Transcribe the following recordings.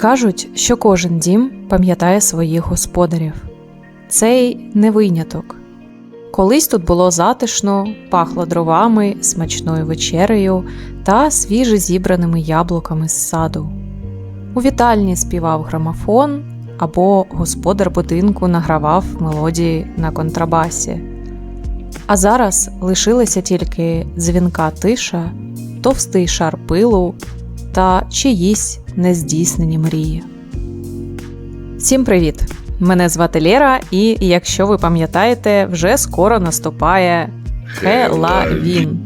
Кажуть, що кожен дім пам'ятає своїх господарів. Цей не виняток. Колись тут було затишно, пахло дровами, смачною вечерею та свіже зібраними яблуками з саду. У вітальні співав грамофон або господар будинку награвав мелодії на контрабасі. А зараз лишилася тільки дзвінка тиша, товстий шар пилу та чиїсь нездійснені мрії. Всім привіт! Мене звати Лера, і якщо ви пам'ятаєте, вже скоро наступає Хелавін.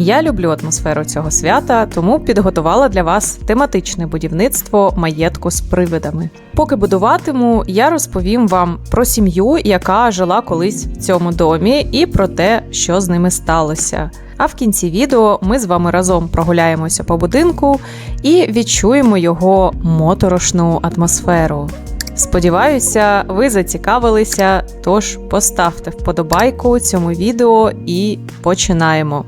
Я люблю атмосферу цього свята, тому підготувала для вас тематичне будівництво маєтку з привидами. Поки будуватиму, я розповім вам про сім'ю, яка жила колись в цьому домі, і про те, що з ними сталося. А в кінці відео ми з вами разом прогуляємося по будинку і відчуємо його моторошну атмосферу. Сподіваюся, ви зацікавилися, тож поставте вподобайку цьому відео і починаємо.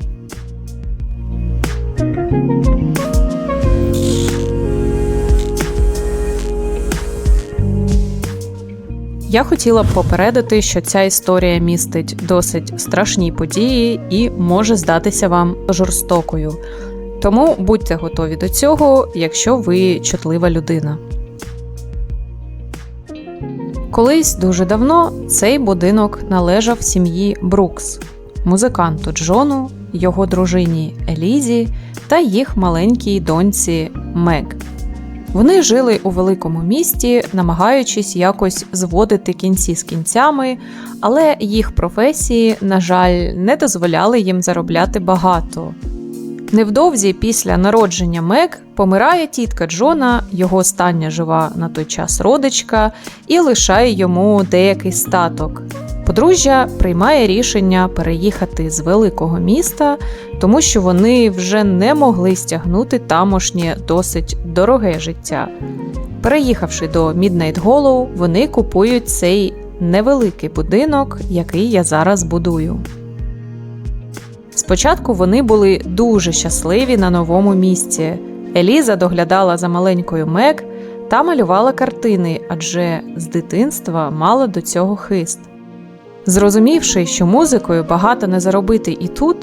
Я хотіла б попередити, що ця історія містить досить страшні події і може здатися вам жорстокою. Тому будьте готові до цього, якщо ви чутлива людина. Колись дуже давно цей будинок належав сім'ї Брукс, музиканту Джону, його дружині Елізі та їх маленькій доньці Мег. Вони жили у великому місті, намагаючись якось зводити кінці з кінцями, але їх професії, на жаль, не дозволяли їм заробляти багато. Невдовзі після народження Мек помирає тітка Джона, його остання жива на той час родичка, і лишає йому деякий статок. Подружжя приймає рішення переїхати з великого міста, тому що вони вже не могли стягнути тамошнє досить дороге життя. Переїхавши до Міднайт Голоу, вони купують цей невеликий будинок, який я зараз будую. Спочатку вони були дуже щасливі на новому місці. Еліза доглядала за маленькою Мек та малювала картини, адже з дитинства мала до цього хист. Зрозумівши, що музикою багато не заробити і тут,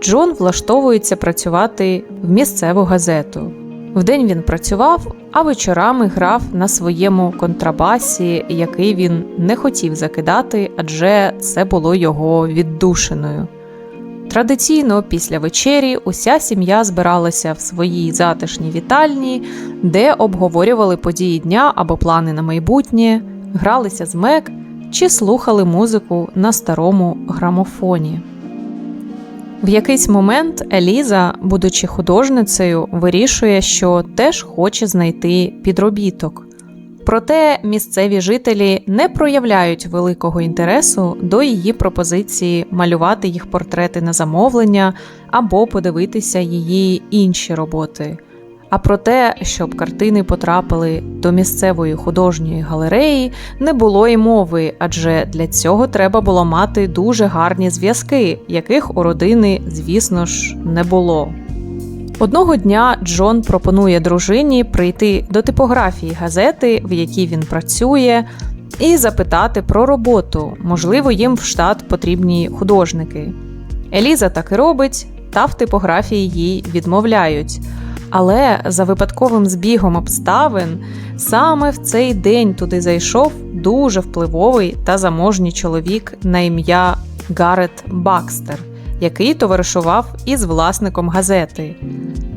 Джон влаштовується працювати в місцеву газету. Вдень він працював, а вечорами грав на своєму контрабасі, який він не хотів закидати, адже це було його віддушиною. Традиційно після вечері уся сім'я збиралася в своїй затишній вітальні, де обговорювали події дня або плани на майбутнє, гралися з мек чи слухали музику на старому грамофоні. В якийсь момент Еліза, будучи художницею, вирішує, що теж хоче знайти підробіток. Проте місцеві жителі не проявляють великого інтересу до її пропозиції малювати їх портрети на замовлення або подивитися її інші роботи. А про те, щоб картини потрапили до місцевої художньої галереї, не було й мови, адже для цього треба було мати дуже гарні зв'язки, яких у родини, звісно ж, не було. Одного дня Джон пропонує дружині прийти до типографії газети, в якій він працює, і запитати про роботу. Можливо, їм в штат потрібні художники. Еліза так і робить, та в типографії їй відмовляють. Але за випадковим збігом обставин саме в цей день туди зайшов дуже впливовий та заможній чоловік на ім'я Гарет Бакстер, який товаришував із власником газети.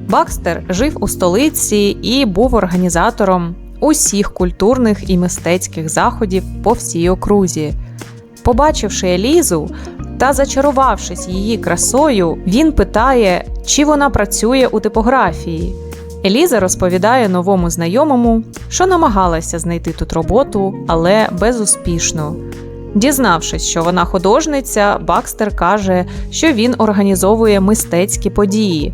Бакстер жив у столиці і був організатором усіх культурних і мистецьких заходів по всій окрузі. Побачивши Елізу та зачарувавшись її красою, він питає, чи вона працює у типографії. Еліза розповідає новому знайомому, що намагалася знайти тут роботу, але безуспішно. Дізнавшись, що вона художниця, Бакстер каже, що він організовує мистецькі події.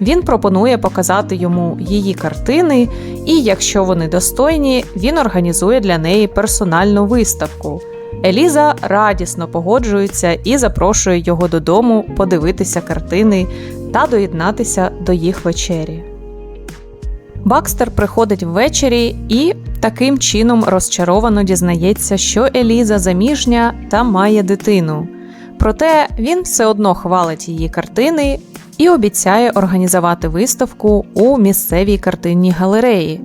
Він пропонує показати йому її картини, і якщо вони достойні, він організує для неї персональну виставку. Еліза радісно погоджується і запрошує його додому подивитися картини та доєднатися до їх вечері. Бакстер приходить ввечері і таким чином розчаровано дізнається, що Еліза заміжня та має дитину. Проте він все одно хвалить її картини і обіцяє організувати виставку у місцевій картинній галереї.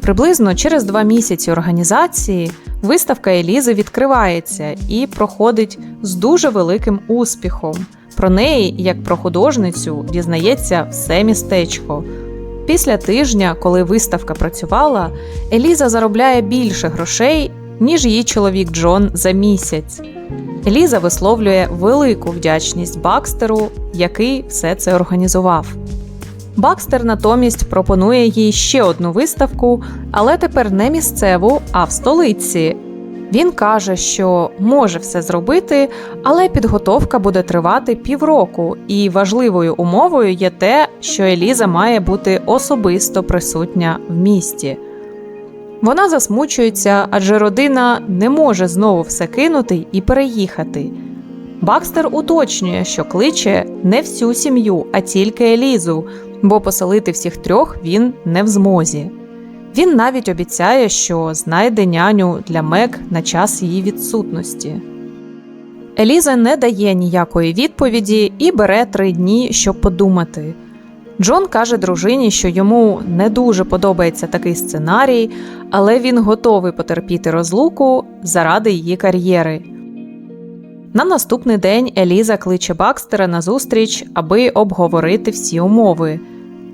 Приблизно через два місяці організації виставка Елізи відкривається і проходить з дуже великим успіхом. Про неї, як про художницю, дізнається все містечко. Після тижня, коли виставка працювала, Еліза заробляє більше грошей, ніж її чоловік Джон за місяць. Еліза висловлює велику вдячність Бакстеру, який все це організував. Бакстер натомість пропонує їй ще одну виставку, але тепер не місцеву, а в столиці. Він каже, що може все зробити, але підготовка буде тривати півроку, і важливою умовою є те, що Еліза має бути особисто присутня в місті. Вона засмучується, адже родина не може знову все кинути і переїхати. Бакстер уточнює, що кличе не всю сім'ю, а тільки Елізу, бо поселити всіх трьох він не в змозі. Він навіть обіцяє, що знайде няню для Мек на час її відсутності. Еліза не дає ніякої відповіді і бере три дні, щоб подумати. Джон каже дружині, що йому не дуже подобається такий сценарій, але він готовий потерпіти розлуку заради її кар'єри. На наступний день Еліза кличе Бакстера на зустріч, аби обговорити всі умови.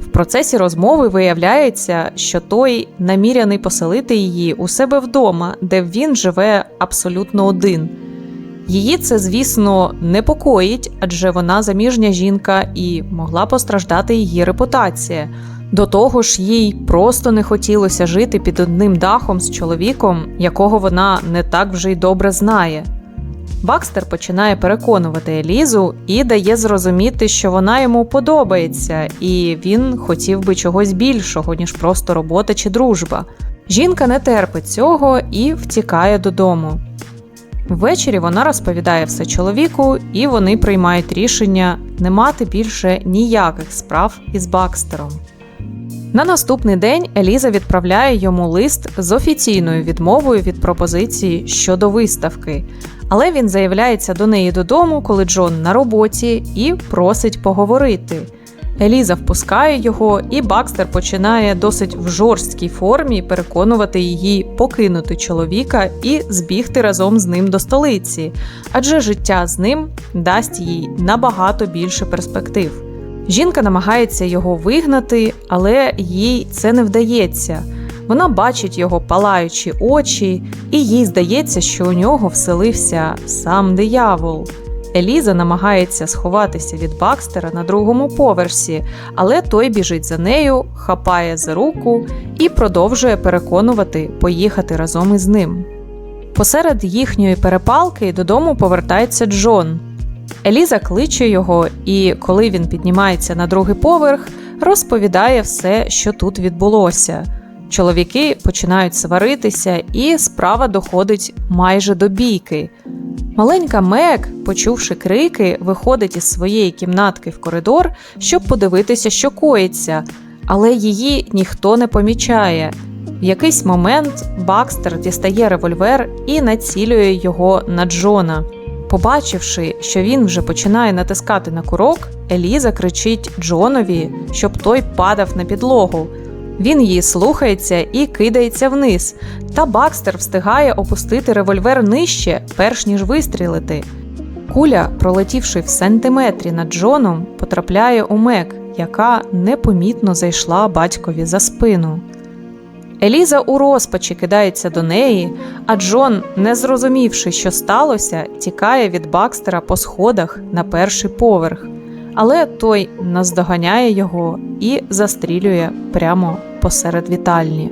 В процесі розмови виявляється, що той наміряний поселити її у себе вдома, де він живе абсолютно один. Її це, звісно, непокоїть, адже вона заміжня жінка і могла постраждати її репутація. До того ж, їй просто не хотілося жити під одним дахом з чоловіком, якого вона не так вже й добре знає. Бакстер починає переконувати Елізу і дає зрозуміти, що вона йому подобається, і він хотів би чогось більшого, ніж просто робота чи дружба. Жінка не терпить цього і втікає додому. Ввечері вона розповідає все чоловіку, і вони приймають рішення не мати більше ніяких справ із Бакстером. На наступний день Еліза відправляє йому лист з офіційною відмовою від пропозиції щодо виставки, але він заявляється до неї додому, коли Джон на роботі, і просить поговорити. Еліза впускає його, і Бакстер починає досить в жорсткій формі переконувати її покинути чоловіка і збігти разом з ним до столиці, адже життя з ним дасть їй набагато більше перспектив. Жінка намагається його вигнати, але їй це не вдається. Вона бачить його палаючі очі, і їй здається, що у нього вселився сам диявол. Еліза намагається сховатися від Бакстера на другому поверсі, але той біжить за нею, хапає за руку і продовжує переконувати поїхати разом із ним. Посеред їхньої перепалки додому повертається Джон. Еліза кличе його, і коли він піднімається на другий поверх, розповідає все, що тут відбулося. Чоловіки починають сваритися, і справа доходить майже до бійки. Маленька Мек, почувши крики, виходить із своєї кімнатки в коридор, щоб подивитися, що коїться, але її ніхто не помічає. В якийсь момент Бакстер дістає револьвер і націлює його на Джона. Побачивши, що він вже починає натискати на курок, Еліза кричить Джонові, щоб той падав на підлогу. Він її слухається і кидається вниз, та Бакстер встигає опустити револьвер нижче, перш ніж вистрілити. Куля, пролетівши в сантиметрі над Джоном, потрапляє у Мек, яка непомітно зайшла батькові за спину. Еліза у розпачі кидається до неї, а Джон, не зрозумівши, що сталося, тікає від Бакстера по сходах на перший поверх, але той наздоганяє його і застрілює прямо посеред вітальні.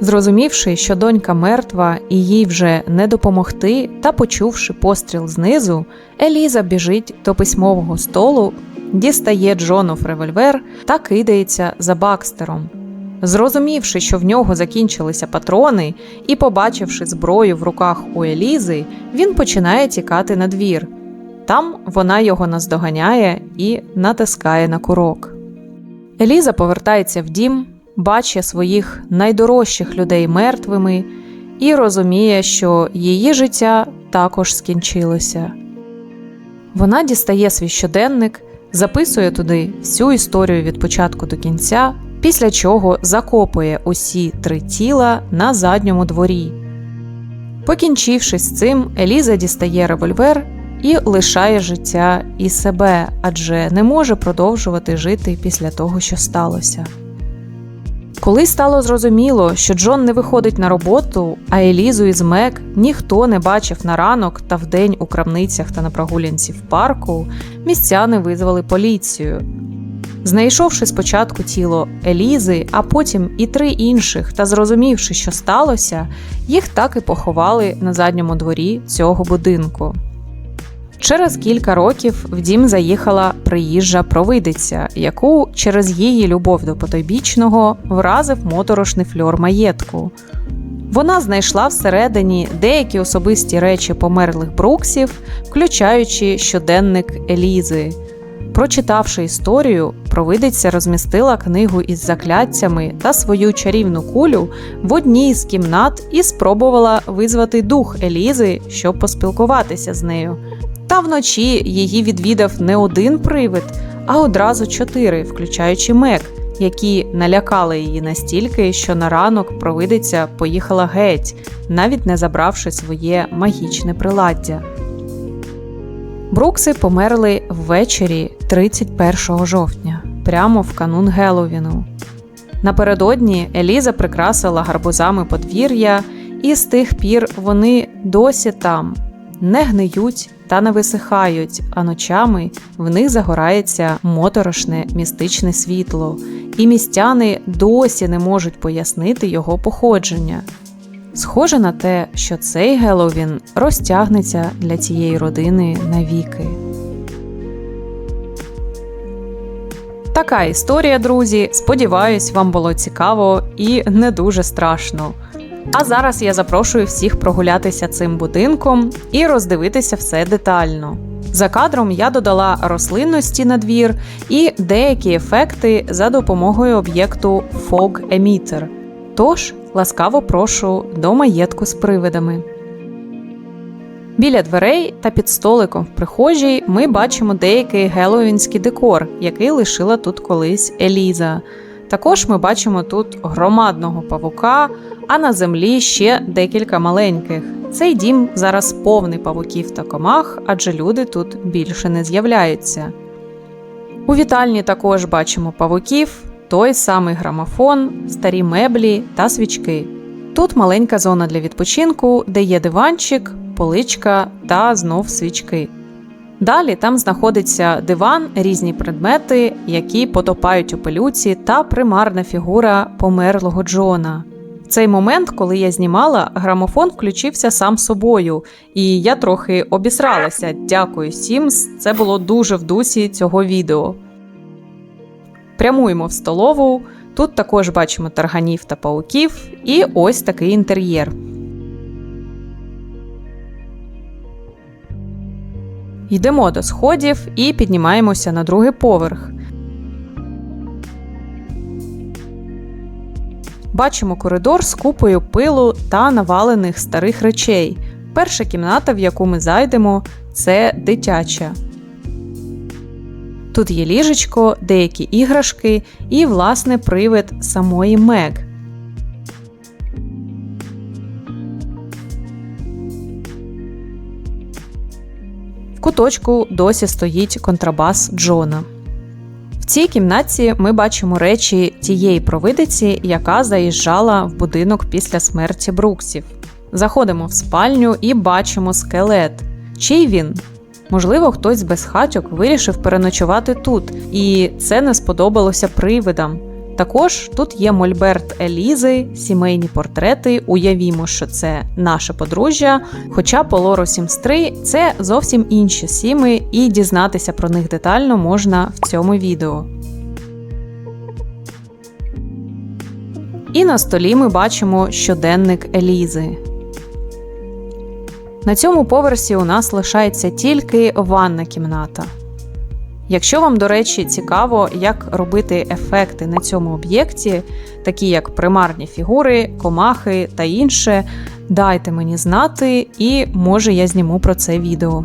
Зрозумівши, що донька мертва і їй вже не допомогти, та почувши постріл знизу, Еліза біжить до письмового столу, дістає Джонов револьвер та кидається за Бакстером. Зрозумівши, що в нього закінчилися патрони, і побачивши зброю в руках у Елізи, він починає тікати на двір. Там вона його наздоганяє і натискає на курок. Еліза повертається в дім, бачить своїх найдорожчих людей мертвими і розуміє, що її життя також скінчилося. Вона дістає свій щоденник, записує туди всю історію від початку до кінця, після чого закопує усі три тіла на задньому дворі. Покінчивши з цим, Еліза дістає револьвер і лишає життя і себе, адже не може продовжувати жити після того, що сталося. Коли стало зрозуміло, що Джон не виходить на роботу, а Елізу із Мек ніхто не бачив на ранок та вдень у крамницях та на прогулянці в парку, містяни визвали поліцію. Знайшовши спочатку тіло Елізи, а потім і три інших, та зрозумівши, що сталося, їх так і поховали на задньому дворі цього будинку. Через кілька років в дім заїхала приїжджа провидиця, яку через її любов до потойбічного вразив моторошний фльор маєтку. Вона знайшла всередині деякі особисті речі померлих бруксів, включаючи щоденник Елізи. Прочитавши історію, провидиця розмістила книгу із закляттями та свою чарівну кулю в одній з кімнат і спробувала визвати дух Елізи, щоб поспілкуватися з нею. Та вночі її відвідав не один привид, а одразу чотири, включаючи Мек, які налякали її настільки, що на ранок провидиця поїхала геть, навіть не забравши своє магічне приладдя. Брукси померли ввечері 31 жовтня, прямо в канун Геловіну. Напередодні Еліза прикрасила гарбузами подвір'я, і з тих пір вони досі там, не гниють та не висихають, а ночами в них загорається моторошне містичне світло, і містяни досі не можуть пояснити його походження. Схоже на те, що цей Геловін розтягнеться для цієї родини навіки. Така історія, друзі. Сподіваюсь, вам було цікаво і не дуже страшно. А зараз я запрошую всіх прогулятися цим будинком і роздивитися все детально. За кадром я додала рослинності на двір і деякі ефекти за допомогою об'єкту Fog Emitter. Тож, ласкаво прошу до маєтку з привидами. Біля дверей та під столиком в прихожій ми бачимо деякий геловінський декор, який лишила тут колись Еліза. Також ми бачимо тут громадного павука, а на землі ще декілька маленьких. Цей дім зараз повний павуків та комах, адже люди тут більше не з'являються. У вітальні також бачимо павуків, той самий грамофон, старі меблі та свічки. Тут маленька зона для відпочинку, де є диванчик, поличка та знов свічки. Далі там знаходиться диван, різні предмети, які потопають у пилюці, та примарна фігура померлого Джона. В цей момент, коли я знімала, грамофон включився сам собою, і я трохи обісралася. Дякую Сімс, це було дуже в дусі цього відео. Прямуємо в столову. Тут також бачимо тарганів та пауків, і ось такий інтер'єр. Йдемо до сходів і піднімаємося на другий поверх. Бачимо коридор з купою пилу та навалених старих речей. Перша кімната, в яку ми зайдемо, це дитяча. Тут є ліжечко, деякі іграшки і, власне, привид самої Мег. Куточку досі стоїть контрабас Джона. В цій кімнаті ми бачимо речі тієї провидиці, яка заїжджала в будинок після смерті Бруксів. Заходимо в спальню і бачимо скелет. Чий він? Можливо, хтось з безхатьок вирішив переночувати тут, і це не сподобалося привидам. Також тут є Мольберт Елізи, сімейні портрети. Уявімо, що це наше подружжя. Хоча по лору 3 це зовсім інші сіми, і дізнатися про них детально можна в цьому відео. І на столі ми бачимо щоденник Елізи. На цьому поверсі у нас лишається тільки ванна кімната. Якщо вам, до речі, цікаво, як робити ефекти на цьому об'єкті, такі як примарні фігури, комахи та інше, дайте мені знати, і може я зніму про це відео.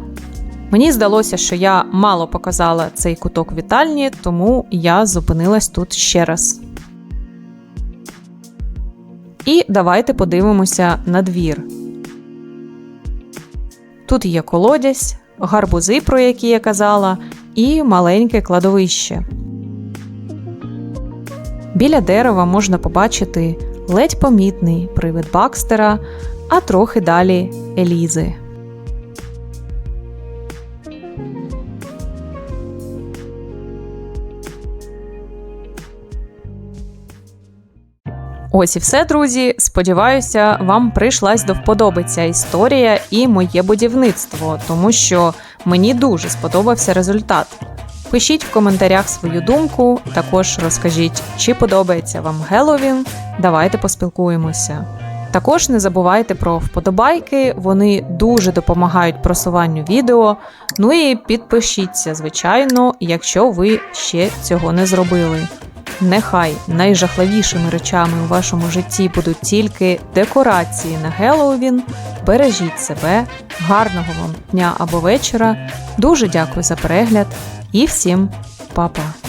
Мені здалося, що я мало показала цей куток вітальні, тому я зупинилась тут ще раз. І давайте подивимося на двір. Тут є колодязь, гарбузи, про які я казала, і маленьке кладовище. Біля дерева можна побачити ледь помітний привид Бакстера, а трохи далі Елізи. Ось і все, друзі. Сподіваюся, вам прийшлась до вподоби ця історія і моє будівництво, тому що мені дуже сподобався результат. Пишіть в коментарях свою думку, також розкажіть, чи подобається вам Геловін. Давайте поспілкуємося. Також не забувайте про вподобайки, вони дуже допомагають просуванню відео. Ну і підпишіться, звичайно, якщо ви ще цього не зробили. Нехай найжахливішими речами у вашому житті будуть тільки декорації на Геловін. Бережіть себе, гарного вам дня або вечора. Дуже дякую за перегляд і всім па-па!